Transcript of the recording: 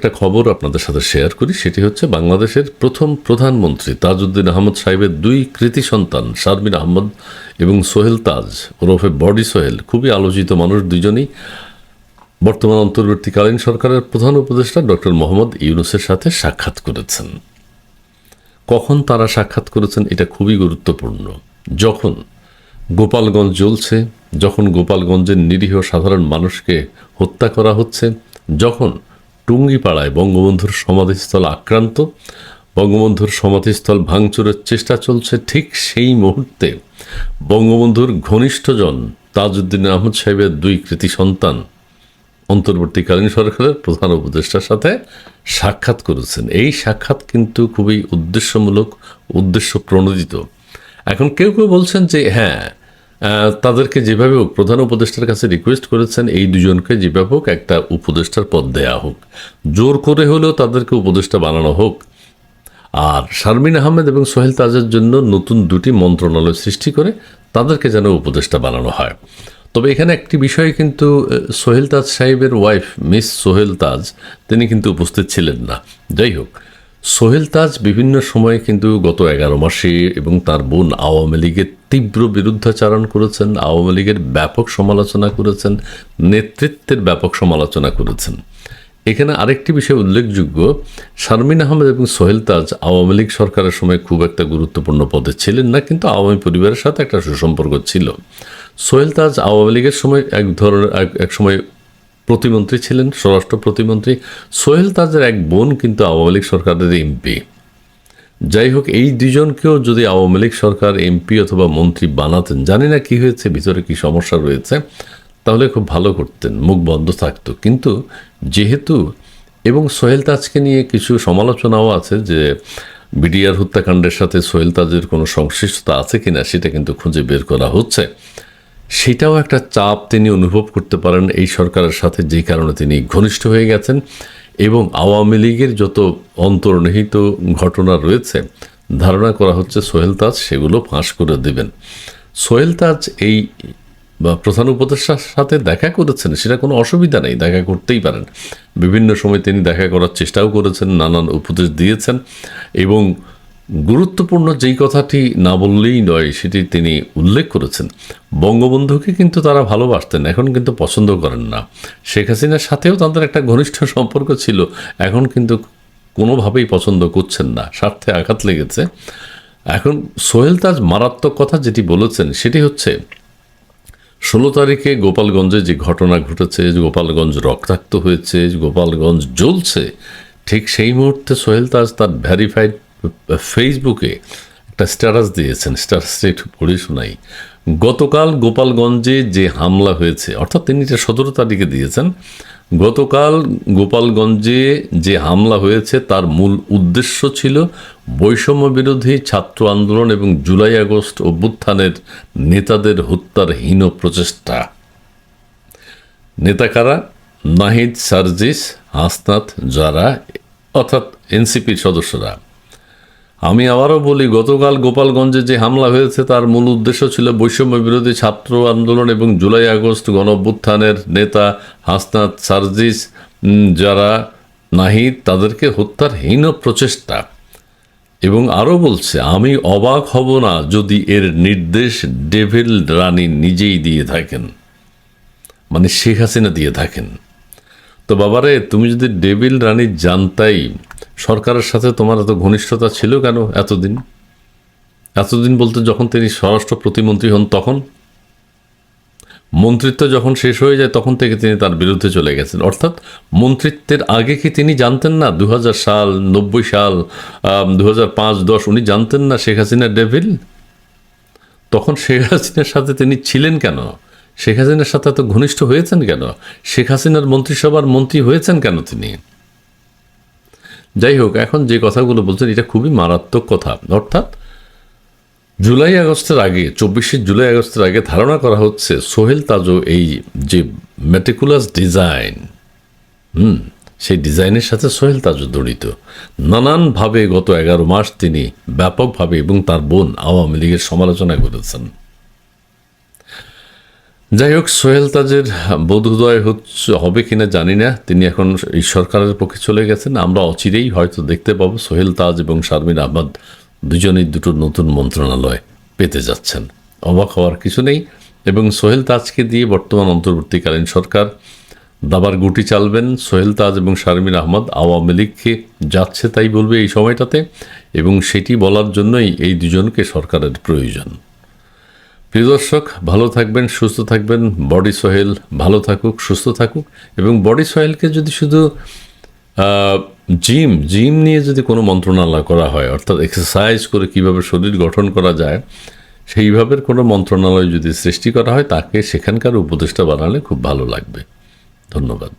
একটা খবর আপনাদের সাথে শেয়ার করি, সেটি হচ্ছে বাংলাদেশের প্রথম প্রধানমন্ত্রী তাজউদ্দিন আহমদ সাহেবের দুই কৃতি সন্তান, শারমিন আহমদ এবং সোহেল তাজ, ওরফে বডি সোহেল, খুবই আলোচিত মানুষ দুজনেই। বর্তমান অন্তর্বর্তীকালীন সরকারের প্রধান উপদেষ্টা ডক্টর মোহাম্মদ ইউনুসের সাথে সাক্ষাৎ করেছেন। কখন তারা সাক্ষাৎ করেছেন এটা খুবই গুরুত্বপূর্ণ। যখন গোপালগঞ্জ জ্বলছে, যখন গোপালগঞ্জের নিরীহ সাধারণ মানুষকে হত্যা করা হচ্ছে, যখন টুঙ্গিপাড়ায় বঙ্গবন্ধুর সমাধিস্থল আক্রান্ত। বঙ্গবন্ধুর সমাধিস্থল ভাঙচুরের চেষ্টা চলছে ঠিক সেই মুহূর্তে। বঙ্গবন্ধুর ঘনিষ্ঠজন তাজউদ্দিন আহমদ সাহেবের দুই কৃতি সন্তান। অন্তর্বর্তীকালীন সরকারের প্রধান উপদেষ্টার সাথে সাক্ষাৎ করেছেন। এই সাক্ষাৎ কিন্তু খুবই উদ্দেশ্যমূলক উদ্দেশ্য প্রণোদিত এখন কেউ কেউ বলছেন যে হ্যাঁ তাদেরকে যেভাবে হোক, প্রধান উপদেষ্টার কাছে রিকোয়েস্ট করেছেন, এই দুজনকে যেভাবে হোক একটা উপদেষ্টার পদ দেয়া হোক। জোর করে হলেও তাদেরকে উপদেষ্টা বানানো হোক। আর শারমিন আহমেদ এবং সোহেল তাজের জন্য নতুন দুটি মন্ত্রণালয় সৃষ্টি করে তাদেরকে যেন উপদেষ্টা বানানো হয়। তবে এখানে একটি বিষয় কিন্তু সোহেল তাজ সাহেবের ওয়াইফ মিস সোহেল তাজ, তিনি কিন্তু উপস্থিত ছিলেন না। যাই হোক সোহেল তাজ বিভিন্ন সময়ে কিন্তু গত এগারো মাসে এবং তার বোন আওয়ামী লীগের তীব্র বিরুদ্ধাচারণ করেছেন, আওয়ামী লীগের ব্যাপক সমালোচনা করেছেন, নেতৃত্বের ব্যাপক সমালোচনা করেছেন। এখানে আরেকটি বিষয় উল্লেখযোগ্য, শারমিন আহমেদ এবং সোহেল তাজ আওয়ামী লীগ সরকারের সময় খুব একটা গুরুত্বপূর্ণ পদে ছিলেন না, কিন্তু আওয়ামী পরিবারের সাথে একটা সুসম্পর্ক ছিল। সোহেল তাজ আওয়ামী লীগের সময় এক ধরনের, এক- সময় প্রতিমন্ত্রী ছিলেন, স্বরাষ্ট্র প্রতিমন্ত্রী সোহেল তাজের এক বোন কিন্তু আওয়ামী লীগ সরকারের এমপি। যাই হোক, এই দুজনকেও যদি আওয়ামী লীগ সরকার, এমপি অথবা মন্ত্রী বানাতেন, জানি না কি হয়েছে, ভিতরে কি সমস্যা রয়েছে, তাহলে খুব ভালো করতেন, মুখ বন্ধ থাকতো। কিন্তু যেহেতু, এবং সোহেল তাজকে নিয়ে কিছু সমালোচনাও আছে যে বিডিআর হত্যাকাণ্ডের সাথে সোহেল তাজের কোনো সংশ্লিষ্টতা আছে কিনা, সেটা কিন্তু খুঁজে বের করা হচ্ছে। সেটাও একটা চাপ তিনি অনুভব করতে পারেন এই সরকারের সাথে যেই কারণে তিনি ঘনিষ্ঠ হয়ে গেছেন এবং আওয়ামী লীগের যত অন্তর্নিহিত ঘটনা রয়েছে, ধারণা করা হচ্ছে সোহেল তাজ সেগুলো ফাঁস করে দেবেন। সোহেল তাজ এই, বা প্রধান উপদেষ্টার সাথে দেখা করেছেন, সেটা কোনো অসুবিধা নেই, দেখা করতেই পারেন। বিভিন্ন সময় তিনি দেখা করার চেষ্টাও করেছেন, নানান উপদেশ দিয়েছেন এবং গুরুত্বপূর্ণ যেই কথাটি না বললেই নয়, সেটি তিনি উল্লেখ করেছেন। বঙ্গবন্ধুকে কিন্তু তারা ভালোবাসতেন, এখন কিন্তু পছন্দ করেন না। শেখ হাসিনার সাথেও তাদের একটা ঘনিষ্ঠ সম্পর্ক ছিল, এখন কিন্তু কোনোভাবেই পছন্দ করছেন না, স্বার্থে আঘাত লেগেছে। এখন সোহেল তাজ মারাত্মক কথা যেটি বলেছেন, সেটি হচ্ছে, ষোলো তারিখে গোপালগঞ্জে যে ঘটনা ঘটেছে, গোপালগঞ্জ রক্তাক্ত হয়েছে, গোপালগঞ্জ জ্বলছে, ঠিক সেই মুহূর্তে সোহেল তাজ তার ভ্যারিফাইড ফেসবুকে একটা স্ট্যাটাস দিয়েছেন স্ট্যাটাসটা একটু পড়ে শোনাই। গতকাল গোপালগঞ্জে যে হামলা হয়েছে, অর্থাৎ তিনি এটা সতেরো তারিখে দিয়েছেন, গতকাল গোপালগঞ্জে যে হামলা হয়েছে, তার মূল উদ্দেশ্য ছিল বৈষম্য বিরোধী ছাত্র আন্দোলন এবং জুলাই আগস্ট অভ্যুত্থানের নেতাদের হত্যার হীন প্রচেষ্টা। নেতা কারা? নাহিদ সার্জিস, হাসনাত যারা, অর্থাৎ এনসিপির সদস্যরা। আমি আবারও বলি, গতকাল গোপালগঞ্জে যে হামলা হয়েছে তার মূল উদ্দেশ্য ছিল বৈষম্য বিরোধী ছাত্র আন্দোলন এবং জুলাই আগস্ট গণঅভ্যুত্থানের নেতা হাসনাত সার্জিস যারা নাহিদ, তাদেরকে হত্যার হীন প্রচেষ্টা। এবং আরও বলছে, আমি অবাক হব না যদি এর নির্দেশ ডেভিল রানী নিজেই দিয়ে থাকেন। মানে শেখ হাসিনা দিয়ে থাকেন। তো বাবারে, তুমি যদি ডেভিল রানী জানতাই সরকারের সাথে তোমার এত ঘনিষ্ঠতা ছিল কেন এতদিন? এতদিন বলতে যখন তিনি স্বরাষ্ট্র প্রতিমন্ত্রী হন তখন? মন্ত্রিত্ব যখন শেষ হয়ে যায় তখন থেকে তিনি তার বিরুদ্ধে চলে গেছেন। অর্থাৎ মন্ত্রিত্বের আগে কি তিনি জানতেন না? দু হাজার সাল, নব্বই সাল দু হাজার পাঁচ, দশ, উনি জানতেন না শেখ হাসিনা ডেভিল? তখন শেখ হাসিনার সাথে তিনি ছিলেন কেন? শেখ হাসিনার সাথে এত ঘনিষ্ঠ হয়েছেন কেন? শেখ হাসিনার মন্ত্রিসভার মন্ত্রী হয়েছেন কেন তিনি? যাই হোক, এখন যে কথাগুলো বলছেন, এটা খুবই মারাত্মক কথা। অর্থাৎ, জুলাই আগস্টের আগে, চব্বিশে জুলাই আগস্টের আগে ধারণা করা হচ্ছে, সোহেল তাজও এই যে মেটিকুলাস ডিজাইন হুম, সেই ডিজাইনের সাথে সোহেল তাজও জড়িত। নানানভাবে গত এগারো মাস তিনি ব্যাপকভাবে এবং তার বোন আওয়ামী লীগের সমালোচনা করেছেন। যাই হোক সোহেল তাজের বোধোদয় হচ্ছে, হবে কিনা জানি না। তিনি এখন এই সরকারের পক্ষে চলে গেছেন। আমরা অচিরেই হয়তো দেখতে পাবো সোহেল তাজ এবং শারমিন আহমদ দুজনেই দুটো নতুন মন্ত্রণালয় পেতে যাচ্ছেন। অবাক হওয়ার কিছু নেই। এবং সোহেল তাজকে দিয়ে বর্তমান অন্তর্বর্তীকালীন সরকার দাবার গুটি চালবেন। সোহেল তাজ এবং শারমিন আহমদ আওয়ামী লীগকে যাচ্ছে তাই বলবে এই সময়টাতে। এবং সেটি বলার জন্যই এই দুজনকে সরকারের প্রয়োজন। প্রিয় দর্শক, ভালো থাকবেন, সুস্থ থাকবেন বডি সোহেল ভালো থাকুক, সুস্থ থাকুক, এবং বডি সোহেলকে যদি শুধু জিম জিম নিয়ে যদি কোনো মন্ত্রণালয় করা হয়, অর্থাৎ এক্সারসাইজ করে কীভাবে শরীর গঠন করা যায় সেইভাবে কোনো মন্ত্রণালয় যদি সৃষ্টি করা হয়, তাকে সেখানকার উপদেষ্টা বানালে খুব ভালো লাগবে। ধন্যবাদ।